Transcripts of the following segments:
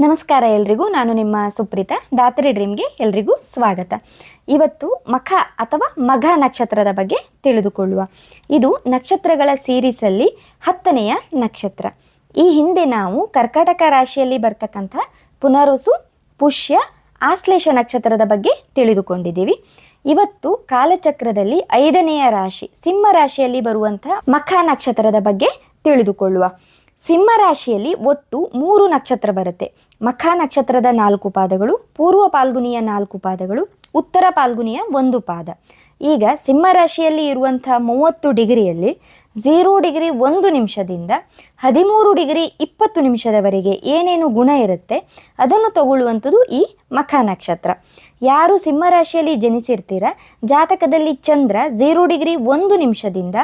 ನಮಸ್ಕಾರ ಎಲ್ರಿಗೂ. ನಾನು ನಿಮ್ಮ ಸುಪ್ರೀತಾ. ದಾತ್ರಿ ಡ್ರೀಮ್ಗೆ ಎಲ್ರಿಗೂ ಸ್ವಾಗತ. ಇವತ್ತು ಮಖ ಅಥವಾ ಮಘ ನಕ್ಷತ್ರದ ಬಗ್ಗೆ ತಿಳಿದುಕೊಳ್ಳುವ. ಇದು ನಕ್ಷತ್ರಗಳ ಸೀರೀಸಲ್ಲಿ ಹತ್ತನೆಯ ನಕ್ಷತ್ರ. ಈ ಹಿಂದೆ ನಾವು ಕರ್ಕಾಟಕ ರಾಶಿಯಲ್ಲಿ ಬರ್ತಕ್ಕಂಥ ಪುನರುಸು, ಪುಷ್ಯ, ಆಶ್ಲೇಷ ನಕ್ಷತ್ರದ ಬಗ್ಗೆ ತಿಳಿದುಕೊಂಡಿದ್ದೀವಿ. ಇವತ್ತು ಕಾಲಚಕ್ರದಲ್ಲಿ ಐದನೆಯ ರಾಶಿ, ಸಿಂಹ ರಾಶಿಯಲ್ಲಿ ಬರುವಂತಹ ಮಖ ನಕ್ಷತ್ರದ ಬಗ್ಗೆ ತಿಳಿದುಕೊಳ್ಳುವ. ಸಿಂಹ ರಾಶಿಯಲ್ಲಿ ಒಟ್ಟು ಮೂರು ನಕ್ಷತ್ರ ಬರುತ್ತೆ. ಮಖ ನಕ್ಷತ್ರದ ನಾಲ್ಕು ಪಾದಗಳು, ಪೂರ್ವ ಪಾಲ್ಗುನಿಯ ನಾಲ್ಕು ಪಾದಗಳು, ಉತ್ತರ ಪಾಲ್ಗುನಿಯ ಒಂದು ಪಾದ. ಈಗ ಸಿಂಹ ರಾಶಿಯಲ್ಲಿ ಇರುವಂತಹ ಮೂವತ್ತು ಡಿಗ್ರಿಯಲ್ಲಿ ಝೀರೋ ಡಿಗ್ರಿ ಒಂದು ನಿಮಿಷದಿಂದ ಹದಿಮೂರು ಡಿಗ್ರಿ ಇಪ್ಪತ್ತು ನಿಮಿಷದವರೆಗೆ ಏನೇನು ಗುಣ ಇರುತ್ತೆ, ಅದನ್ನು ತಗೊಳ್ಳುವಂಥದ್ದು ಈ ಮಖ ನಕ್ಷತ್ರ. ಯಾರು ಸಿಂಹರಾಶಿಯಲ್ಲಿ ಜನಿಸಿರ್ತೀರ, ಜಾತಕದಲ್ಲಿ ಚಂದ್ರ ಝೀರೋ ಡಿಗ್ರಿ ಒಂದು ನಿಮಿಷದಿಂದ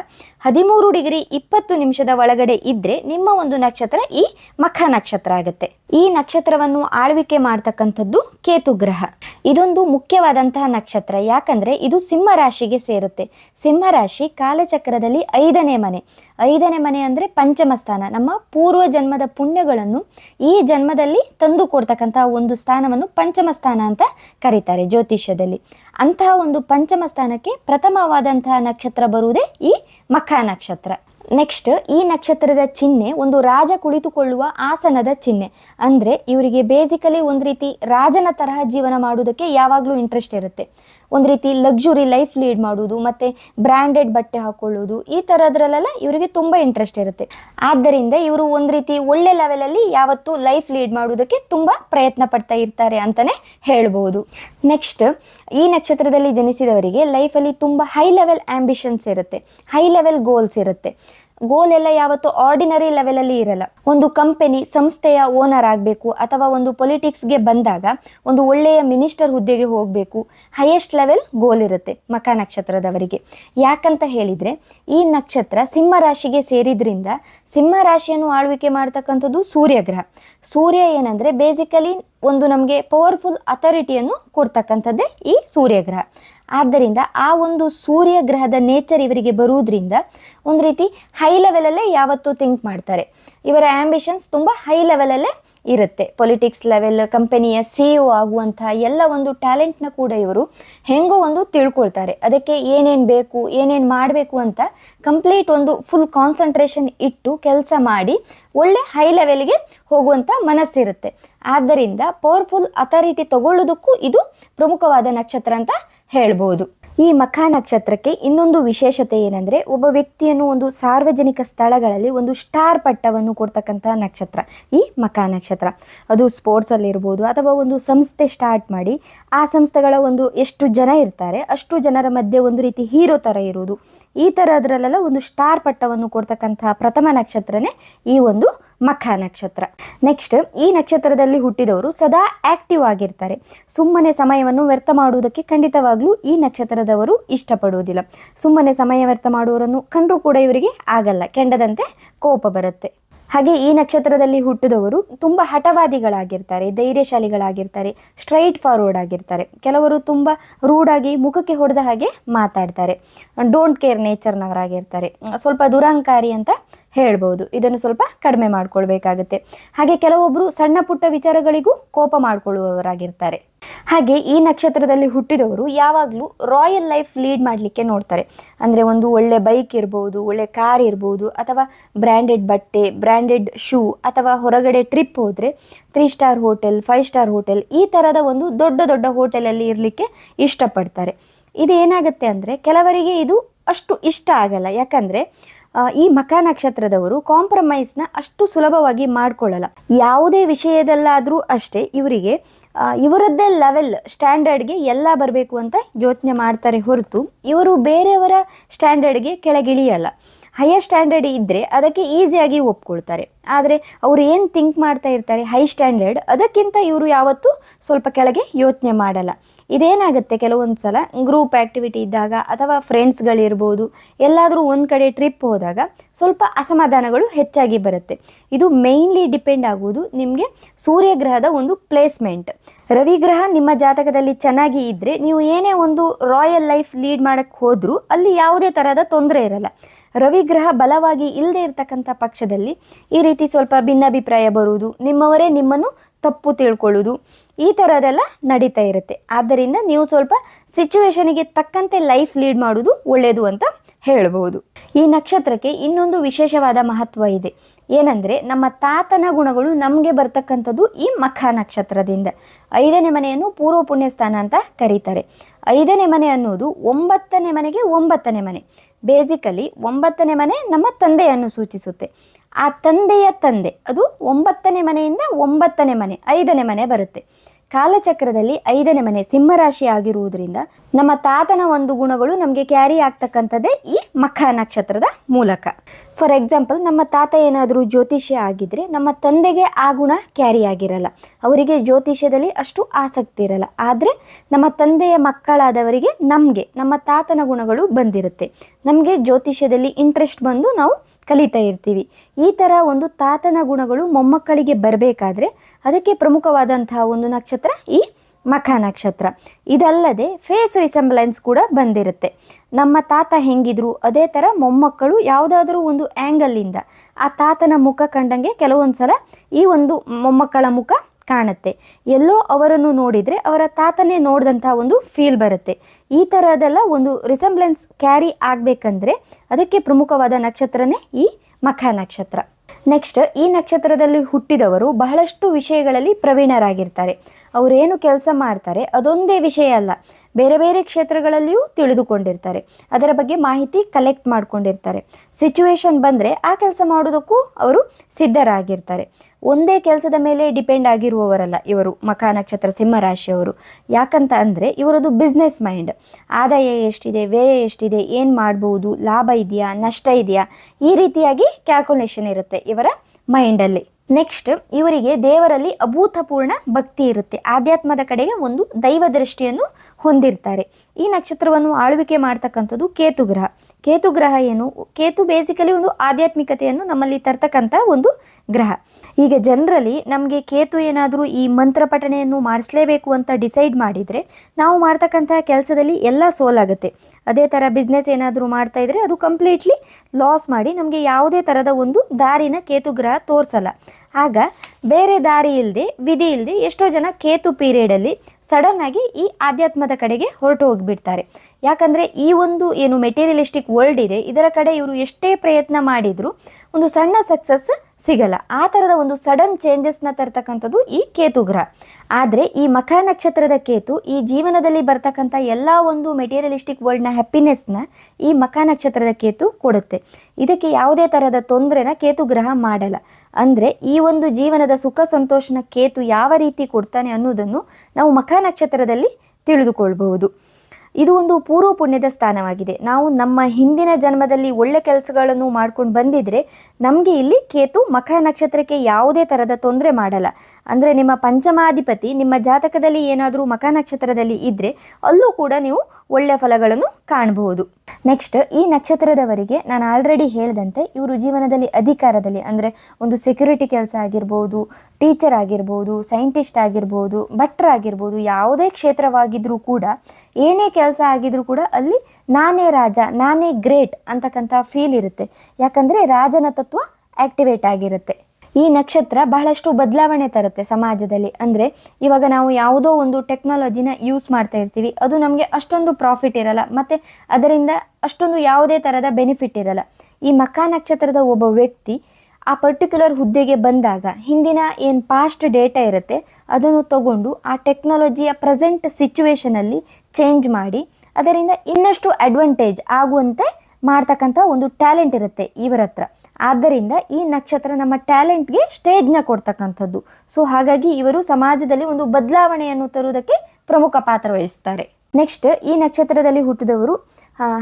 ಹದಿಮೂರು ಡಿಗ್ರಿ ಇಪ್ಪತ್ತು ನಿಮಿಷದ ಒಳಗಡೆ ಇದ್ದರೆ ನಿಮ್ಮ ಒಂದು ನಕ್ಷತ್ರ ಈ ಮಖ ನಕ್ಷತ್ರ ಆಗುತ್ತೆ. ಈ ನಕ್ಷತ್ರವನ್ನು ಆಳ್ವಿಕೆ ಮಾಡ್ತಕ್ಕಂಥದ್ದು ಕೇತು ಗ್ರಹ. ಇದೊಂದು ಮುಖ್ಯವಾದಂತಹ ನಕ್ಷತ್ರ. ಯಾಕಂದ್ರೆ ಇದು ಸಿಂಹ ರಾಶಿಗೆ ಸೇರುತ್ತೆ. ಸಿಂಹರಾಶಿ ಕಾಲಚಕ್ರದಲ್ಲಿ ಐದನೇ ಮನೆ. ಐದನೇ ಮನೆ ಅಂದರೆ ಪಂಚಮ ಸ್ಥಾನ. ನಮ್ಮ ಪೂರ್ವ ಜನ್ಮದ ಪುಣ್ಯಗಳನ್ನು ಈ ಜನ್ಮದಲ್ಲಿ ತಂದು ಕೊಡ್ತಕ್ಕಂತಹ ಒಂದು ಸ್ಥಾನವನ್ನು ಪಂಚಮ ಸ್ಥಾನ ಅಂತ ಕರೀತಾರೆ ಜ್ಯೋತಿಷ್ಯದಲ್ಲಿ. ಅಂತಹ ಒಂದು ಪಂಚಮ ಸ್ಥಾನಕ್ಕೆ ಪ್ರಥಮವಾದಂತಹ ನಕ್ಷತ್ರ ಬರುವುದೇ ಈ ಮಖ ನಕ್ಷತ್ರ. ನೆಕ್ಸ್ಟ್ ಈ ನಕ್ಷತ್ರದ ಚಿಹ್ನೆ ಒಂದು ರಾಜ ಕುಳಿತುಕೊಳ್ಳುವ ಆಸನದ ಚಿಹ್ನೆ. ಅಂದ್ರೆ ಇವರಿಗೆ ಬೇಸಿಕಲಿ ಒಂದು ರೀತಿ ರಾಜನ ತರಹ ಜೀವನ ಮಾಡುವುದಕ್ಕೆ ಯಾವಾಗಲೂ ಇಂಟ್ರೆಸ್ಟ್ ಇರುತ್ತೆ. ಒಂದು ರೀತಿ ಲಕ್ಸುರಿ ಲೈಫ್ ಲೀಡ್ ಮಾಡೋದು ಮತ್ತು ಬ್ರ್ಯಾಂಡೆಡ್ ಬಟ್ಟೆ ಹಾಕೊಳ್ಳೋದು ಈ ಥರದ್ರಲ್ಲೆಲ್ಲ ಇವರಿಗೆ ತುಂಬ ಇಂಟ್ರೆಸ್ಟ್ ಇರುತ್ತೆ. ಆದ್ದರಿಂದ ಇವರು ಒಂದು ರೀತಿ ಒಳ್ಳೆ ಲೆವೆಲಲ್ಲಿ ಯಾವತ್ತೂ ಲೈಫ್ ಲೀಡ್ ಮಾಡೋದಕ್ಕೆ ತುಂಬ ಪ್ರಯತ್ನ ಪಡ್ತಾ ಇರ್ತಾರೆ ಅಂತಲೇ ಹೇಳ್ಬೋದು. ನೆಕ್ಸ್ಟ್ ಈ ನಕ್ಷತ್ರದಲ್ಲಿ ಜನಿಸಿದವರಿಗೆ ಲೈಫಲ್ಲಿ ತುಂಬ ಹೈ ಲೆವೆಲ್ ಆಂಬಿಷನ್ಸ್ ಇರುತ್ತೆ ಹೈ ಲೆವೆಲ್ ಗೋಲ್ಸ್ ಇರುತ್ತೆ. ಗೋಲ್ ಎಲ್ಲ ಯಾವತ್ತು ಆರ್ಡಿನರಿ ಲೆವೆಲಲ್ಲಿ ಇರಲ್ಲ. ಒಂದು ಕಂಪನಿ ಸಂಸ್ಥೆಯ ಓನರ್ ಆಗಬೇಕು ಅಥವಾ ಒಂದು ಪೊಲಿಟಿಕ್ಸ್ಗೆ ಬಂದಾಗ ಒಂದು ಒಳ್ಳೆಯ ಮಿನಿಸ್ಟರ್ ಹುದ್ದೆಗೆ ಹೋಗಬೇಕು ಹೈಯೆಸ್ಟ್ ಲೆವೆಲ್ ಗೋಲ್ ಇರುತ್ತೆ ಮಕ ನಕ್ಷತ್ರದವರಿಗೆ. ಯಾಕಂತ ಹೇಳಿದರೆ, ಈ ನಕ್ಷತ್ರ ಸಿಂಹ ರಾಶಿಗೆ ಸೇರಿದ್ರಿಂದ ಸಿಂಹ ರಾಶಿಯನ್ನು ಆಳ್ವಿಕೆ ಮಾಡ್ತಕ್ಕಂಥದ್ದು ಸೂರ್ಯಗ್ರಹ ಸೂರ್ಯ ಏನಂದರೆ ಬೇಸಿಕಲಿ ಒಂದು ನಮಗೆ ಪವರ್ಫುಲ್ ಅಥಾರಿಟಿಯನ್ನು ಕೊಡ್ತಕ್ಕಂಥದ್ದೇ ಈ ಸೂರ್ಯಗ್ರಹ ಆದ್ದರಿಂದ ಆ ಒಂದು ಸೂರ್ಯ ಗ್ರಹದ ನೇಚರ್ ಇವರಿಗೆ ಬರುವುದರಿಂದ ಒಂದು ರೀತಿ ಹೈ ಲೆವೆಲಲ್ಲೇ ಯಾವತ್ತೂ ಥಿಂಕ್ ಮಾಡ್ತಾರೆ. ಇವರ ಆ್ಯಂಬಿಷನ್ಸ್ ತುಂಬ ಹೈ ಲೆವೆಲಲ್ಲೇ ಇರುತ್ತೆ. ಪೊಲಿಟಿಕ್ಸ್ ಲೆವೆಲ್ ಕಂಪನಿಯ ಸಿ ಒ ಆಗುವಂತಹ ಎಲ್ಲ ಒಂದು ಟ್ಯಾಲೆಂಟ್ನ ಕೂಡ ಇವರು ಹೆಂಗೋ ಒಂದು ತಿಳ್ಕೊಳ್ತಾರೆ. ಅದಕ್ಕೆ ಏನೇನು ಬೇಕು, ಏನೇನು ಮಾಡಬೇಕು ಅಂತ ಕಂಪ್ಲೀಟ್ ಒಂದು ಫುಲ್ ಕಾನ್ಸಂಟ್ರೇಷನ್ ಇಟ್ಟು ಕೆಲಸ ಮಾಡಿ ಒಳ್ಳೆ ಹೈ ಲೆವೆಲ್ಗೆ ಹೋಗುವಂಥ ಮನಸ್ಸಿರುತ್ತೆ. ಆದ್ದರಿಂದ ಪವರ್ಫುಲ್ ಅಥಾರಿಟಿ ತಗೊಳ್ಳೋದಕ್ಕೂ ಇದು ಪ್ರಮುಖವಾದ ನಕ್ಷತ್ರ ಅಂತ ಹೇಳ್ಬೋದು. ಈ ಮಖ ನಕ್ಷತ್ರಕ್ಕೆ ಇನ್ನೊಂದು ವಿಶೇಷತೆ ಏನಂದರೆ, ಒಬ್ಬ ವ್ಯಕ್ತಿಯನ್ನು ಒಂದು ಸಾರ್ವಜನಿಕ ಸ್ಥಳಗಳಲ್ಲಿ ಒಂದು ಸ್ಟಾರ್ ಪಟ್ಟವನ್ನು ಕೊಡ್ತಕ್ಕಂತಹ ನಕ್ಷತ್ರ, ಈ ಮಖ ನಕ್ಷತ್ರ. ಅದು ಸ್ಪೋರ್ಟ್ಸಲ್ಲಿರ್ಬೋದು ಅಥವಾ ಒಂದು ಸಂಸ್ಥೆ ಸ್ಟಾರ್ಟ್ ಮಾಡಿ, ಆ ಸಂಸ್ಥೆಗಳ ಒಂದು ಎಷ್ಟು ಜನ ಇರ್ತಾರೆ, ಅಷ್ಟು ಜನರ ಮಧ್ಯೆ ಒಂದು ರೀತಿ ಹೀರೋ ಥರ ಇರುವುದು. ಈ ಥರದ್ರಲ್ಲೆಲ್ಲ ಒಂದು ಸ್ಟಾರ್ ಪಟ್ಟವನ್ನು ಕೊಡ್ತಕ್ಕಂತಹ ಪ್ರಥಮ ನಕ್ಷತ್ರನೇ ಈ ಒಂದು ಮಖ ನಕ್ಷತ್ರ. ನೆಕ್ಸ್ಟ್ ಈ ನಕ್ಷತ್ರದಲ್ಲಿ ಹುಟ್ಟಿದವರು ಸದಾ ಆಕ್ಟಿವ್ ಆಗಿರ್ತಾರೆ. ಸುಮ್ಮನೆ ಸಮಯವನ್ನು ವ್ಯರ್ಥ ಮಾಡುವುದಕ್ಕೆ ಖಂಡಿತವಾಗ್ಲೂ ಈ ನಕ್ಷತ್ರದವರು ಇಷ್ಟಪಡುವುದಿಲ್ಲ. ಸುಮ್ಮನೆ ಸಮಯ ವ್ಯರ್ಥ ಮಾಡುವವರನ್ನು ಕಂಡರೂ ಕೂಡ ಇವರಿಗೆ ಆಗಲ್ಲ. ಕೆಂಡದಂತೆ ಕೋಪ ಬರುತ್ತೆ. ಹಾಗೆ ಈ ನಕ್ಷತ್ರದಲ್ಲಿ ಹುಟ್ಟಿದವರು ತುಂಬ ಹಠವಾದಿಗಳಾಗಿರ್ತಾರೆ, ಧೈರ್ಯಶಾಲಿಗಳಾಗಿರ್ತಾರೆ ಸ್ಟ್ರೈಟ್ ಫಾರ್ವರ್ಡ್ ಆಗಿರ್ತಾರೆ. ಕೆಲವರು ತುಂಬ ರೂಡಾಗಿ ಮುಖಕ್ಕೆ ಹೊಡೆದ ಹಾಗೆ ಮಾತಾಡ್ತಾರೆ. ಡೋಂಟ್ ಕೇರ್ ನೇಚರ್ನವರಾಗಿರ್ತಾರೆ ಸ್ವಲ್ಪ ದುರಂಕಾರಿ ಅಂತ ಹೇಳ್ಬೋದು. ಇದನ್ನು ಸ್ವಲ್ಪ ಕಡಿಮೆ ಮಾಡ್ಕೊಳ್ಬೇಕಾಗುತ್ತೆ. ಹಾಗೆ ಕೆಲವೊಬ್ಬರು ಸಣ್ಣ ಪುಟ್ಟ ವಿಚಾರಗಳಿಗೂ ಕೋಪ ಮಾಡಿಕೊಳ್ಳುವವರಾಗಿರ್ತಾರೆ. ಹಾಗೆ ಈ ನಕ್ಷತ್ರದಲ್ಲಿ ಹುಟ್ಟಿದವರು ಯಾವಾಗಲೂ ರಾಯಲ್ ಲೈಫ್ ಲೀಡ್ ಮಾಡಲಿಕ್ಕೆ ನೋಡ್ತಾರೆ. ಅಂದರೆ ಒಂದು ಒಳ್ಳೆ ಬೈಕ್ ಇರ್ಬೋದು, ಒಳ್ಳೆ ಕಾರ್ ಇರ್ಬೋದು, ಅಥವಾ ಬ್ರ್ಯಾಂಡೆಡ್ ಬಟ್ಟೆ, ಬ್ರ್ಯಾಂಡೆಡ್ ಶೂ, ಅಥವಾ ಹೊರಗಡೆ ಟ್ರಿಪ್ ಹೋದರೆ three star hotel five star hotel, ಈ ಥರದ ಒಂದು ದೊಡ್ಡ ದೊಡ್ಡ ಹೋಟೆಲಲ್ಲಿ ಇರಲಿಕ್ಕೆ ಇಷ್ಟಪಡ್ತಾರೆ. ಇದು ಏನಾಗುತ್ತೆ ಅಂದರೆ ಕೆಲವರಿಗೆ ಇದು ಅಷ್ಟು ಇಷ್ಟ ಆಗಲ್ಲ. ಯಾಕಂದರೆ ಈ ಮಕ ನಕ್ಷತ್ರದವರು ಕಾಂಪ್ರಮೈಸ್ನ ಅಷ್ಟು ಸುಲಭವಾಗಿ ಮಾಡಿಕೊಳ್ಳಲ್ಲ. ಯಾವುದೇ ವಿಷಯದಲ್ಲಾದರೂ ಅಷ್ಟೇ ಇವರಿಗೆ ಇವರದ್ದೇ ಲೆವೆಲ್ ಸ್ಟ್ಯಾಂಡರ್ಡ್ಗೆ ಎಲ್ಲ ಬರಬೇಕು ಅಂತ ಯೋಚನೆ ಮಾಡ್ತಾರೆ ಹೊರತು ಇವರು ಬೇರೆಯವರ ಸ್ಟ್ಯಾಂಡರ್ಡ್ಗೆ ಕೆಳಗಿಳಿಯಲ್ಲ. ಹೈಯರ್ ಸ್ಟ್ಯಾಂಡರ್ಡ್ ಇದ್ದರೆ ಅದಕ್ಕೆ ಈಸಿಯಾಗಿ ಒಪ್ಕೊಳ್ತಾರೆ. ಆದರೆ ಅವರು ಏನು ಥಿಂಕ್ ಮಾಡ್ತಾ ಇರ್ತಾರೆ ಹೈ ಸ್ಟ್ಯಾಂಡರ್ಡ್ ಅದಕ್ಕಿಂತ ಇವರು ಯಾವತ್ತೂ ಸ್ವಲ್ಪ ಕೆಳಗೆ ಯೋಚನೆ ಮಾಡಲ್ಲ. ಇದೇನಾಗುತ್ತೆ ಕೆಲವೊಂದು ಸಲ ಗ್ರೂಪ್ ಆ್ಯಕ್ಟಿವಿಟಿ ಇದ್ದಾಗ ಅಥವಾ ಫ್ರೆಂಡ್ಸ್ಗಳಿರ್ಬೋದು ಎಲ್ಲಾದರೂ ಒಂದು ಕಡೆ ಟ್ರಿಪ್ ಹೋದಾಗ ಸ್ವಲ್ಪ ಅಸಮಾಧಾನಗಳು ಹೆಚ್ಚಾಗಿ ಬರುತ್ತೆ. ಇದು ಮೇಯ್ನ್ಲಿ ಡಿಪೆಂಡ್ ಆಗುವುದು ನಿಮಗೆ ಸೂರ್ಯಗ್ರಹದ ಒಂದು ಪ್ಲೇಸ್ಮೆಂಟ್ ರವಿಗ್ರಹ ನಿಮ್ಮ ಜಾತಕದಲ್ಲಿ ಚೆನ್ನಾಗಿ ಇದ್ದರೆ ನೀವು ಏನೇ ಒಂದು ರಾಯಲ್ ಲೈಫ್ ಲೀಡ್ ಮಾಡೋಕ್ಕೆ ಹೋದರೂ ಅಲ್ಲಿ ಯಾವುದೇ ಥರದ ತೊಂದರೆ ಇರಲ್ಲ. ರವಿಗ್ರಹ ಬಲವಾಗಿ ಇಲ್ಲದೆ ಇರತಕ್ಕಂಥ ಪಕ್ಷದಲ್ಲಿ ಈ ರೀತಿ ಸ್ವಲ್ಪ ಭಿನ್ನಾಭಿಪ್ರಾಯ ಬರುವುದು, ನಿಮ್ಮವರೇ ನಿಮ್ಮನ್ನು ತಪ್ಪು ತಿಳ್ಕೊಳ್ಳೋದು ಈ ಥರದೆಲ್ಲ ನಡೀತಾ ಇರುತ್ತೆ. ಆದ್ದರಿಂದ ನೀವು ಸ್ವಲ್ಪ ಸಿಚುವೇಶನಿಗೆ ತಕ್ಕಂತೆ ಲೈಫ್ ಲೀಡ್ ಮಾಡೋದು ಒಳ್ಳೆಯದು ಅಂತ ಹೇಳಬಹುದು. ಈ ನಕ್ಷತ್ರಕ್ಕೆ ಇನ್ನೊಂದು ವಿಶೇಷವಾದ ಮಹತ್ವ ಇದೆ. ಏನಂದರೆ ನಮ್ಮ ತಾತನ ಗುಣಗಳು ನಮಗೆ ಬರ್ತಕ್ಕಂಥದ್ದು ಈ ಮಖ ನಕ್ಷತ್ರದಿಂದ. ಐದನೇ ಮನೆಯನ್ನು ಪೂರ್ವ ಪುಣ್ಯ ಸ್ಥಾನ ಅಂತ ಕರೀತಾರೆ. ಐದನೇ ಮನೆ ಅನ್ನೋದು ಒಂಬತ್ತನೇ ಮನೆಗೆ ಒಂಬತ್ತನೇ ಮನೆ. ಬೇಸಿಕಲಿ ಒಂಬತ್ತನೇ ಮನೆ ನಮ್ಮ ತಂದೆಯನ್ನು ಸೂಚಿಸುತ್ತೆ. ಆ ತಂದೆಯ ತಂದೆ, ಅದು ಒಂಬತ್ತನೇ ಮನೆಯಿಂದ ಒಂಬತ್ತನೇ ಮನೆ, ಐದನೇ ಮನೆ ಬರುತ್ತೆ. ಕಾಲಚಕ್ರದಲ್ಲಿ ಐದನೇ ಮನೆ ಸಿಂಹರಾಶಿ ಆಗಿರುವುದರಿಂದ ನಮ್ಮ ತಾತನ ಒಂದು ಗುಣಗಳು ನಮಗೆ ಕ್ಯಾರಿ ಆಗ್ತಕ್ಕಂಥದ್ದೇ ಈ ಮಖ ನಕ್ಷತ್ರದ ಮೂಲಕ. ಫಾರ್ ಎಕ್ಸಾಂಪಲ್ ನಮ್ಮ ತಾತ ಏನಾದರೂ ಜ್ಯೋತಿಷ್ಯ ಆಗಿದ್ದರೆ ನಮ್ಮ ತಂದೆಗೆ ಆ ಗುಣ ಕ್ಯಾರಿ ಆಗಿರಲ್ಲ. ಅವರಿಗೆ ಜ್ಯೋತಿಷ್ಯದಲ್ಲಿ ಅಷ್ಟು ಆಸಕ್ತಿ ಇರಲ್ಲ. ಆದರೆ ನಮ್ಮ ತಂದೆಯ ಮಕ್ಕಳಾದವರಿಗೆ ನಮಗೆ, ನಮ್ಮ ತಾತನ ಗುಣಗಳು ಬಂದಿರುತ್ತೆ. ನಮಗೆ ಜ್ಯೋತಿಷ್ಯದಲ್ಲಿ ಇಂಟ್ರೆಸ್ಟ್ ಬಂದು ನಾವು ಕಲಿತಾ ಇರ್ತೀವಿ. ಈ ಥರ ಒಂದು ತಾತನ ಗುಣಗಳು ಮೊಮ್ಮಕ್ಕಳಿಗೆ ಬರಬೇಕಾದ್ರೆ ಅದಕ್ಕೆ ಪ್ರಮುಖವಾದಂತಹ ಒಂದು ನಕ್ಷತ್ರ ಈ ಮಖ ನಕ್ಷತ್ರ. ಇದಲ್ಲದೆ ಫೇಸ್ ರಿಸೆಂಬ್ಲೆನ್ಸ್ ಕೂಡ ಬಂದಿರುತ್ತೆ. ನಮ್ಮ ತಾತ ಹೆಂಗಿದ್ರು, ಅದೇ ಥರ ಮೊಮ್ಮಕ್ಕಳು ಯಾವುದಾದ್ರೂ ಒಂದು ಆ್ಯಂಗಲ್ಲಿಂದ ಆ ತಾತನ ಮುಖ ಕಂಡಂಗೆ ಕೆಲವೊಂದು ಸಲ ಈ ಒಂದು ಮೊಮ್ಮಕ್ಕಳ ಮುಖ ಕಾಣುತ್ತೆ. ಎಲ್ಲೋ ಅವರನ್ನು ನೋಡಿದರೆ ಅವರ ತಾತನೇ ನೋಡಿದಂಥ ಒಂದು ಫೀಲ್ ಬರುತ್ತೆ. ಈ ಥರದೆಲ್ಲ ಒಂದು ರಿಸೆಂಬ್ಲೆನ್ಸ್ ಕ್ಯಾರಿ ಆಗಬೇಕಂದ್ರೆ ಅದಕ್ಕೆ ಪ್ರಮುಖವಾದ ನಕ್ಷತ್ರನೇ ಈ ಮಖ ನಕ್ಷತ್ರ. ನೆಕ್ಸ್ಟ್ ಈ ನಕ್ಷತ್ರದಲ್ಲಿ ಹುಟ್ಟಿದವರು ಬಹಳಷ್ಟು ವಿಷಯಗಳಲ್ಲಿ ಪ್ರವೀಣರಾಗಿರ್ತಾರೆ. ಅವರೇನು ಕೆಲಸ ಮಾಡ್ತಾರೆ ಅದೊಂದೇ ವಿಷಯ ಅಲ್ಲ. ಬೇರೆ ಬೇರೆ ಕ್ಷೇತ್ರಗಳಲ್ಲಿಯೂ ತಿಳಿದುಕೊಂಡಿರ್ತಾರೆ. ಅದರ ಬಗ್ಗೆ ಮಾಹಿತಿ ಕಲೆಕ್ಟ್ ಮಾಡ್ಕೊಂಡಿರ್ತಾರೆ. ಸಿಚುವೇಶನ್ ಬಂದರೆ ಆ ಕೆಲಸ ಮಾಡೋದಕ್ಕೂ ಅವರು ಸಿದ್ಧರಾಗಿರ್ತಾರೆ. ಒಂದೇ ಕೆಲಸದ ಮೇಲೆ ಡಿಪೆಂಡ್ ಆಗಿರುವವರಲ್ಲ ಇವರು ಮಖ ನಕ್ಷತ್ರ ಸಿಂಹರಾಶಿಯವರು ಯಾಕಂತ ಅಂದರೆ ಇವರದು ಬಿಸ್ನೆಸ್ ಮೈಂಡ್ ಆದಾಯ ಎಷ್ಟಿದೆ, ವ್ಯಯ ಎಷ್ಟಿದೆ, ಏನು ಮಾಡ್ಬೋದು, ಲಾಭ ಇದೆಯಾ, ನಷ್ಟ ಇದೆಯಾ, ಈ ರೀತಿಯಾಗಿ ಕ್ಯಾಲ್ಕುಲೇಷನ್ ಇರುತ್ತೆ ಇವರ ಮೈಂಡಲ್ಲಿ ನೆಕ್ಸ್ಟ್ ಇವರಿಗೆ ದೇವರಲ್ಲಿ ಅಭೂತಪೂರ್ಣ ಭಕ್ತಿ ಇರುತ್ತೆ. ಆಧ್ಯಾತ್ಮದ ಕಡೆಗೆ ಒಂದು ದೈವ ದೃಷ್ಟಿಯನ್ನು ಹೊಂದಿರ್ತಾರೆ. ಈ ನಕ್ಷತ್ರವನ್ನು ಆಳ್ವಿಕೆ ಮಾಡ್ತಕ್ಕಂಥದ್ದು ಕೇತು ಗ್ರಹ ಕೇತು ಗ್ರಹ ಏನು? ಕೇತು ಬೇಸಿಕಲಿ ಒಂದು ಆಧ್ಯಾತ್ಮಿಕತೆಯನ್ನು ನಮ್ಮಲ್ಲಿ ತರ್ತಕ್ಕಂಥ ಒಂದು ಗ್ರಹ. ಈಗ ಜನರಲಿ ನಮಗೆ ಕೇತು ಏನಾದರೂ ಈ ಮಂತ್ರ ಪಠಣೆಯನ್ನು ಮಾಡಿಸಲೇಬೇಕು ಅಂತ ಡಿಸೈಡ್ ಮಾಡಿದರೆ ನಾವು ಮಾಡ್ತಕ್ಕಂತಹ ಕೆಲಸದಲ್ಲಿ ಎಲ್ಲ ಸೋಲಾಗುತ್ತೆ ಅದೇ ಥರ ಬಿಸ್ನೆಸ್ ಏನಾದರೂ ಮಾಡ್ತಾ ಇದ್ದರೆ ಅದು ಕಂಪ್ಲೀಟ್ಲಿ ಲಾಸ್ ಮಾಡಿ ನಮಗೆ ಯಾವುದೇ ಥರದ ಒಂದು ದಾರಿನ ಕೇತು ಗ್ರಹ ತೋರಿಸಲ್ಲ. ಆಗ ಬೇರೆ ದಾರಿ ಇಲ್ಲದೆ ವಿಧಿ ಇಲ್ಲದೆ ಎಷ್ಟೋ ಜನ ಕೇತು ಪೀರಿಯಡಲ್ಲಿ ಸಡನ್ ಆಗಿ ಈ ಆಧ್ಯಾತ್ಮದ ಕಡೆಗೆ ಹೊರಟು ಹೋಗಿಬಿಡ್ತಾರೆ. ಯಾಕಂದರೆ ಈ ಒಂದು ಏನು ಮೆಟೀರಿಯಲಿಸ್ಟಿಕ್ ವರ್ಲ್ಡ್ ಇದೆ, ಇದರ ಕಡೆ ಇವರು ಎಷ್ಟೇ ಪ್ರಯತ್ನ ಮಾಡಿದರೂ ಒಂದು ಸಣ್ಣ ಸಕ್ಸಸ್ ಸಿಗಲ್ಲ. ಆ ಥರದ ಒಂದು ಸಡನ್ ಚೇಂಜಸ್ನ ತರ್ತಕ್ಕಂಥದ್ದು ಈ ಕೇತು ಗ್ರಹ. ಆದರೆ ಈ ಮಖ ನಕ್ಷತ್ರದ ಕೇತು ಈ ಜೀವನದಲ್ಲಿ ಬರ್ತಕ್ಕಂಥ ಎಲ್ಲ ಒಂದು ಮೆಟೀರಿಯಲಿಸ್ಟಿಕ್ ವರ್ಲ್ಡ್ನ ಹ್ಯಾಪಿನೆಸ್ನ ಈ ಮಖ ನಕ್ಷತ್ರದ ಕೇತು ಕೊಡುತ್ತೆ. ಇದಕ್ಕೆ ಯಾವುದೇ ಥರದ ತೊಂದರೆನ ಕೇತು ಗ್ರಹ ಮಾಡಲ್ಲ. ಅಂದರೆ ಈ ಒಂದು ಜೀವನದ ಸುಖ ಸಂತೋಷನ ಕೇತು ಯಾವ ರೀತಿ ಕೊಡ್ತಾನೆ ಅನ್ನೋದನ್ನು ನಾವು ಮಖ ನಕ್ಷತ್ರದಲ್ಲಿ ತಿಳಿದುಕೊಳ್ಬಹುದು. ಇದು ಒಂದು ಪೂರ್ವ ಪುಣ್ಯದ ಸ್ಥಾನವಾಗಿದೆ. ನಾವು ನಮ್ಮ ಹಿಂದಿನ ಜನ್ಮದಲ್ಲಿ ಒಳ್ಳೆ ಕೆಲಸಗಳನ್ನು ಮಾಡ್ಕೊಂಡು ಬಂದಿದ್ರೆ ನಮಗೆ ಇಲ್ಲಿ ಕೇತು ಮಖ ನಕ್ಷತ್ರಕ್ಕೆ ಯಾವುದೇ ಥರದ ತೊಂದರೆ ಮಾಡಲ್ಲ. ಅಂದರೆ ನಿಮ್ಮ ಪಂಚಮಾಧಿಪತಿ ನಿಮ್ಮ ಜಾತಕದಲ್ಲಿ ಏನಾದರೂ ಮಖ ನಕ್ಷತ್ರದಲ್ಲಿ ಇದ್ದರೆ ಅಲ್ಲೂ ಕೂಡ ನೀವು ಒಳ್ಳೆಯ ಫಲಗಳನ್ನು ಕಾಣಬಹುದು. ನೆಕ್ಸ್ಟ್ ಈ ನಕ್ಷತ್ರದವರಿಗೆ ನಾನು ಆಲ್ರೆಡಿ ಹೇಳಿದಂತೆ ಇವರು ಜೀವನದಲ್ಲಿ ಅಧಿಕಾರದಲ್ಲಿ, ಅಂದರೆ ಒಂದು ಸೆಕ್ಯೂರಿಟಿ ಕೆಲಸ ಆಗಿರ್ಬೋದು ಟೀಚರ್ ಆಗಿರ್ಬೋದು ಸೈಂಟಿಸ್ಟ್ ಆಗಿರ್ಬೋದು ಭಟ್ರಾಗಿರ್ಬೋದು ಯಾವುದೇ ಕ್ಷೇತ್ರವಾಗಿದ್ದರೂ ಕೂಡ, ಏನೇ ಕೆಲಸ ಆಗಿದ್ರೂ ಕೂಡ ಅಲ್ಲಿ ನಾನೇ ರಾಜ, ನಾನೇ ಗ್ರೇಟ್ ಅಂತಕ್ಕಂಥ ಫೀಲ್ ಇರುತ್ತೆ. ಯಾಕಂದರೆ ರಾಜನ ತತ್ವ ಆಕ್ಟಿವೇಟ್ ಆಗಿರುತ್ತೆ. ಈ ನಕ್ಷತ್ರ ಬಹಳಷ್ಟು ಬದಲಾವಣೆ ತರುತ್ತೆ ಸಮಾಜದಲ್ಲಿ. ಅಂದರೆ ಇವಾಗ ನಾವು ಯಾವುದೋ ಒಂದು ಟೆಕ್ನಾಲಜಿನ ಯೂಸ್ ಮಾಡ್ತಾ ಇರ್ತೀವಿ, ಅದು ನಮಗೆ ಅಷ್ಟೊಂದು ಪ್ರಾಫಿಟ್ ಇರಲ್ಲ, ಮತ್ತು ಅದರಿಂದ ಅಷ್ಟೊಂದು ಯಾವುದೇ ಥರದ ಬೆನಿಫಿಟ್ ಇರಲ್ಲ. ಈ ಮಕಾ ನಕ್ಷತ್ರದ ಒಬ್ಬ ವ್ಯಕ್ತಿ ಆ ಪರ್ಟಿಕ್ಯುಲರ್ ಹುದ್ದೆಗೆ ಬಂದಾಗ ಹಿಂದಿನ ಏನು ಪಾಸ್ಟ್ ಡೇಟಾ ಇರುತ್ತೆ, ಅದನ್ನು ತಗೊಂಡು ಆ ಟೆಕ್ನಾಲಜಿಯ ಪ್ರೆಸೆಂಟ್ ಸಿಚುವೇಶನಲ್ಲಿ ಚೇಂಜ್ ಮಾಡಿ, ಅದರಿಂದ ಇನ್ನಷ್ಟು ಅಡ್ವಾಂಟೇಜ್ ಆಗುವಂತೆ ಮಾಡ್ತಕ್ಕಂಥ ಒಂದು ಟ್ಯಾಲೆಂಟ್ ಇರುತ್ತೆ ಇವರ ಹತ್ರ. ಆದ್ದರಿಂದ ಈ ನಕ್ಷತ್ರ ನಮ್ಮ ಟ್ಯಾಲೆಂಟ್ಗೆ ಸ್ಟೇಜ್ನ ಕೊಡ್ತಕ್ಕಂಥದ್ದು. ಸೊ, ಹಾಗಾಗಿ ಇವರು ಸಮಾಜದಲ್ಲಿ ಒಂದು ಬದಲಾವಣೆಯನ್ನು ತರುವುದಕ್ಕೆ ಪ್ರಮುಖ ಪಾತ್ರ ವಹಿಸ್ತಾರೆ. ನೆಕ್ಸ್ಟ್, ಈ ನಕ್ಷತ್ರದಲ್ಲಿ ಹುಟ್ಟಿದವರು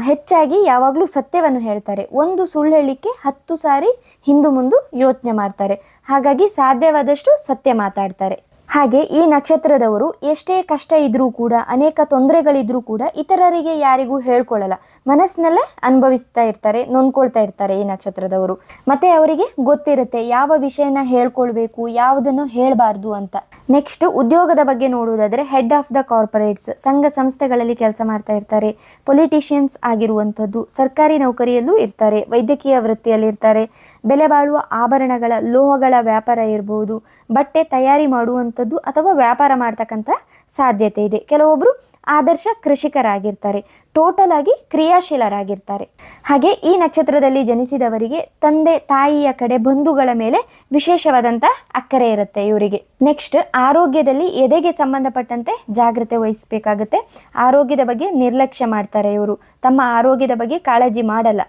ಹೆಚ್ಚಾಗಿ ಯಾವಾಗಲೂ ಸತ್ಯವನ್ನು ಹೇಳ್ತಾರೆ. ಒಂದು ಸುಳ್ಳು ಹೇಳಲಿಕ್ಕೆ ಹತ್ತು ಸಾರಿ ಹಿಂದು ಮುಂದು ಯೋಚನೆ ಮಾಡ್ತಾರೆ. ಹಾಗಾಗಿ ಸಾಧ್ಯವಾದಷ್ಟು ಸತ್ಯ ಮಾತಾಡ್ತಾರೆ. ಹಾಗೆ ಈ ನಕ್ಷತ್ರದವರು ಎಷ್ಟೇ ಕಷ್ಟ ಇದ್ರೂ ಕೂಡ, ಅನೇಕ ತೊಂದರೆಗಳಿದ್ರೂ ಕೂಡ ಇತರರಿಗೆ ಯಾರಿಗೂ ಹೇಳ್ಕೊಳ್ಳಲ್ಲ. ಮನಸ್ಸಿನಲ್ಲೇ ಅನುಭವಿಸ್ತಾ ಇರ್ತಾರೆ, ನೊಂದ್ಕೊಳ್ತಾ ಇರ್ತಾರೆ ಈ ನಕ್ಷತ್ರದವರು. ಮತ್ತೆ ಅವರಿಗೆ ಗೊತ್ತಿರುತ್ತೆ ಯಾವ ವಿಷಯನ ಹೇಳ್ಕೊಳ್ಬೇಕು, ಯಾವುದನ್ನು ಹೇಳಬಾರ್ದು ಅಂತ. ನೆಕ್ಸ್ಟ್ ಉದ್ಯೋಗದ ಬಗ್ಗೆ ನೋಡುವುದಾದ್ರೆ ಹೆಡ್ ಆಫ್ ದ ಕಾರ್ಪೊರೇಟ್ಸ್ ಸಂಘ ಸಂಸ್ಥೆಗಳಲ್ಲಿ ಕೆಲಸ ಮಾಡ್ತಾ ಇರ್ತಾರೆ. ಪೊಲಿಟಿಷಿಯನ್ಸ್ ಆಗಿರುವಂಥದ್ದು, ಸರ್ಕಾರಿ ನೌಕರಿಯಲ್ಲೂ ಇರ್ತಾರೆ, ವೈದ್ಯಕೀಯ ವೃತ್ತಿಯಲ್ಲಿ ಇರ್ತಾರೆ. ಬೆಲೆ ಬಾಳುವ ಆಭರಣಗಳ, ಲೋಹಗಳ ವ್ಯಾಪಾರ ಇರಬಹುದು ಬಟ್ಟೆ ತಯಾರಿ ಮಾಡುವಂಥದ್ದು ಅಥವಾ ವ್ಯಾಪಾರ ಮಾಡ್ತಕ್ಕಂಥ ಸಾಧ್ಯತೆ ಇದೆ. ಕೆಲವೊಬ್ಬರು ಆದರ್ಶ ಕೃಷಿಕರಾಗಿರ್ತಾರೆ. ಟೋಟಲ್ ಆಗಿ ಕ್ರಿಯಾಶೀಲರಾಗಿರ್ತಾರೆ. ಹಾಗೆ ಈ ನಕ್ಷತ್ರದಲ್ಲಿ ಜನಿಸಿದವರಿಗೆ ತಂದೆ, ತಾಯಿಯ ಕಡೆ ಬಂಧುಗಳ ಮೇಲೆ ವಿಶೇಷವಾದಂಥ ಅಕ್ಕರೆ ಇರುತ್ತೆ ಇವರಿಗೆ. ನೆಕ್ಸ್ಟ್ ಆರೋಗ್ಯದಲ್ಲಿ ಎದೆಗೆ ಸಂಬಂಧಪಟ್ಟಂತೆ ಜಾಗ್ರತೆ ವಹಿಸಬೇಕಾಗುತ್ತೆ. ಆರೋಗ್ಯದ ಬಗ್ಗೆ ನಿರ್ಲಕ್ಷ್ಯ ಮಾಡ್ತಾರೆ ಇವರು. ತಮ್ಮ ಆರೋಗ್ಯದ ಬಗ್ಗೆ ಕಾಳಜಿ ಮಾಡಲ್ಲ.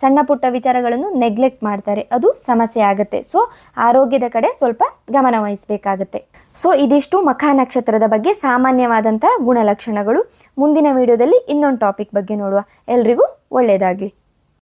ಸಣ್ಣ ಪುಟ್ಟ ವಿಚಾರಗಳನ್ನು ನೆಗ್ಲೆಕ್ಟ್ ಮಾಡ್ತಾರೆ. ಅದು ಸಮಸ್ಯೆ ಆಗುತ್ತೆ. ಸೊ ಆರೋಗ್ಯದ ಕಡೆ ಸ್ವಲ್ಪ ಗಮನ ವಹಿಸಬೇಕಾಗುತ್ತೆ. ಸೊ ಇದಿಷ್ಟು ಮಖ ನಕ್ಷತ್ರದ ಬಗ್ಗೆ ಸಾಮಾನ್ಯವಾದಂತಹ ಗುಣಲಕ್ಷಣಗಳು. ಮುಂದಿನ ವಿಡಿಯೋದಲ್ಲಿ ಇನ್ನೊಂದು ಟಾಪಿಕ್ ಬಗ್ಗೆ ನೋಡುವ. ಎಲ್ರಿಗೂ ಒಳ್ಳೆಯದಾಗಲಿ